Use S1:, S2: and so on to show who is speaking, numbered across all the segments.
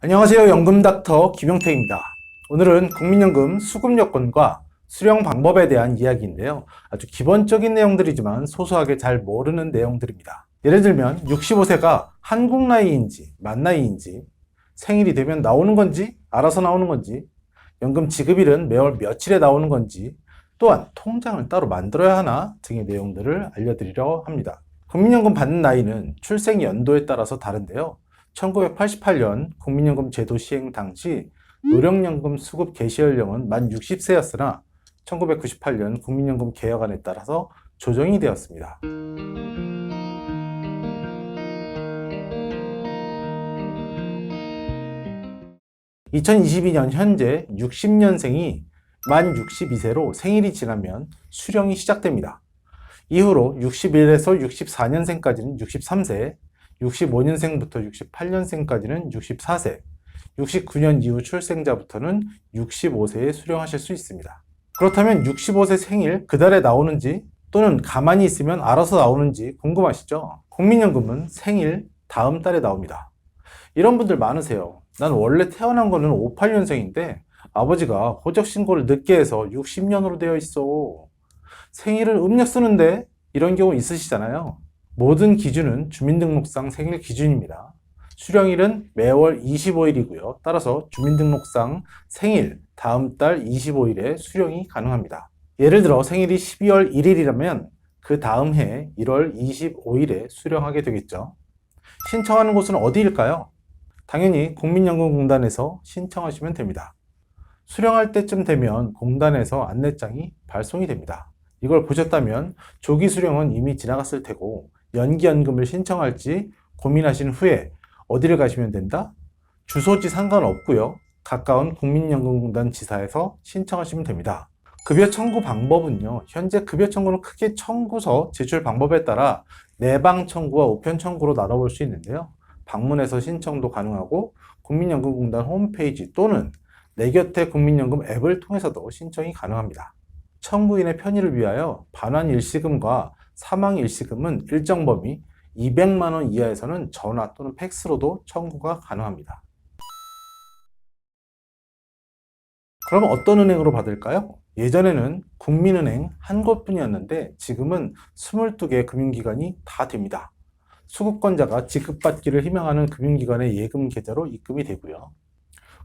S1: 안녕하세요. 연금닥터 김영택입니다. 오늘은 국민연금 수급 여건과 수령 방법에 대한 이야기인데요. 아주 기본적인 내용들이지만 소소하게 잘 모르는 내용들입니다. 예를 들면 65세가 한국 나이인지 만 나이인지 생일이 되면 나오는 건지 알아서 나오는 건지 연금 지급일은 매월 며칠에 나오는 건지 또한 통장을 따로 만들어야 하나 등의 내용들을 알려드리려 합니다. 국민연금 받는 나이는 출생 연도에 따라서 다른데요. 1988년 국민연금 제도 시행 당시 노령연금 수급 개시 연령은 만 60세였으나 1998년 국민연금 개혁안에 따라서 조정이 되었습니다. 2022년 현재 60년생이 만 62세로 생일이 지나면 수령이 시작됩니다. 이후로 61에서 64년생까지는 63세, 65년생부터 68년생까지는 64세, 69년 이후 출생자부터는 65세에 수령하실 수 있습니다. 그렇다면 65세 생일 그달에 나오는지 또는 가만히 있으면 알아서 나오는지 궁금하시죠? 국민연금은 생일 다음 달에 나옵니다. 이런 분들 많으세요. 난 원래 태어난 거는 58년생인데 아버지가 호적 신고를 늦게 해서 60년으로 되어 있어. 생일을 음력 쓰는데 이런 경우 있으시잖아요. 모든 기준은 주민등록상 생일 기준입니다. 수령일은 매월 25일이고요. 따라서 주민등록상 생일 다음 달 25일에 수령이 가능합니다. 예를 들어 생일이 12월 1일이라면 그 다음 해 1월 25일에 수령하게 되겠죠. 신청하는 곳은 어디일까요? 당연히 국민연금공단에서 신청하시면 됩니다. 수령할 때쯤 되면 공단에서 안내장이 발송이 됩니다. 이걸 보셨다면 조기 수령은 이미 지나갔을 테고 연기연금을 신청할지 고민하신 후에 어디를 가시면 된다? 주소지 상관없고요. 가까운 국민연금공단 지사에서 신청하시면 됩니다. 급여 청구 방법은요. 현재 급여 청구는 크게 청구서 제출 방법에 따라 내방 청구와 우편 청구로 나눠볼 수 있는데요. 방문해서 신청도 가능하고 국민연금공단 홈페이지 또는 내 곁에 국민연금 앱을 통해서도 신청이 가능합니다. 청구인의 편의를 위하여 반환 일시금과 사망 일시금은 일정 범위 200만 원 이하에서는 전화 또는 팩스로도 청구가 가능합니다. 그럼 어떤 은행으로 받을까요? 예전에는 국민은행 한 곳뿐이었는데 지금은 22개 금융기관이 다 됩니다. 수급권자가 지급받기를 희망하는 금융기관의 예금 계좌로 입금이 되고요.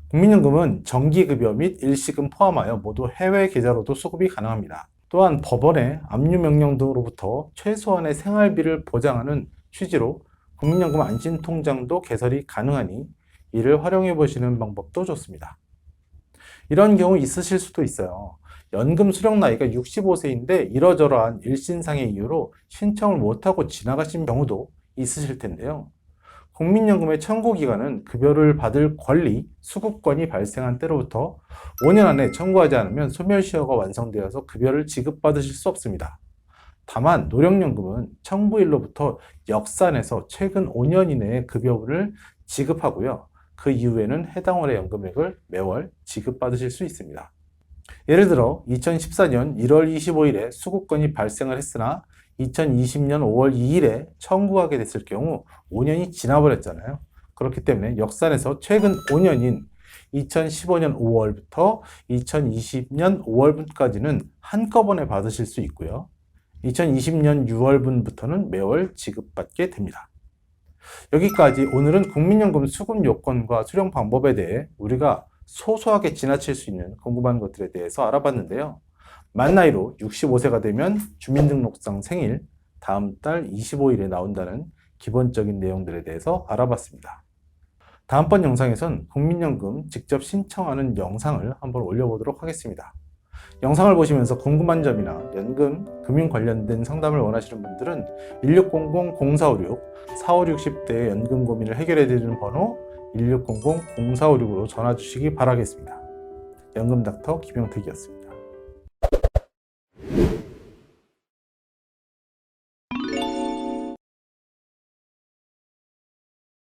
S1: 국민연금은 정기급여 및 일시금 포함하여 모두 해외 계좌로도 수급이 가능합니다. 또한 법원의 압류 명령 등으로부터 최소한의 생활비를 보장하는 취지로 국민연금 안심통장도 개설이 가능하니 이를 활용해 보시는 방법도 좋습니다. 이런 경우 있으실 수도 있어요. 연금 수령 나이가 65세인데 이러저러한 일신상의 이유로 신청을 못하고 지나가신 경우도 있으실 텐데요. 국민연금의 청구 기간은 급여를 받을 권리, 수급권이 발생한 때로부터 5년 안에 청구하지 않으면 소멸시효가 완성되어서 급여를 지급받으실 수 없습니다. 다만 노령연금은 청구일로부터 역산해서 최근 5년 이내에 급여를 지급하고요. 그 이후에는 해당 월의 연금액을 매월 지급받으실 수 있습니다. 예를 들어 2014년 1월 25일에 수급권이 발생을 했으나 2020년 5월 2일에 청구하게 됐을 경우 5년이 지나버렸잖아요. 그렇기 때문에 역산해서 최근 5년인 2015년 5월부터 2020년 5월분까지는 한꺼번에 받으실 수 있고요. 2020년 6월분부터는 매월 지급받게 됩니다. 여기까지 오늘은 국민연금 수급 요건과 수령 방법에 대해 우리가 소소하게 지나칠 수 있는 궁금한 것들에 대해서 알아봤는데요. 만 나이로 65세가 되면 주민등록상 생일 다음 달 25일에 나온다는 기본적인 내용들에 대해서 알아봤습니다. 다음번 영상에선 국민연금 직접 신청하는 영상을 한번 올려보도록 하겠습니다. 영상을 보시면서 궁금한 점이나 연금, 금융 관련된 상담을 원하시는 분들은 1600-0456-4560대의 연금 고민을 해결해 드리는 번호 1600-0456으로 전화 주시기 바라겠습니다. 연금 닥터 김영택이었습니다.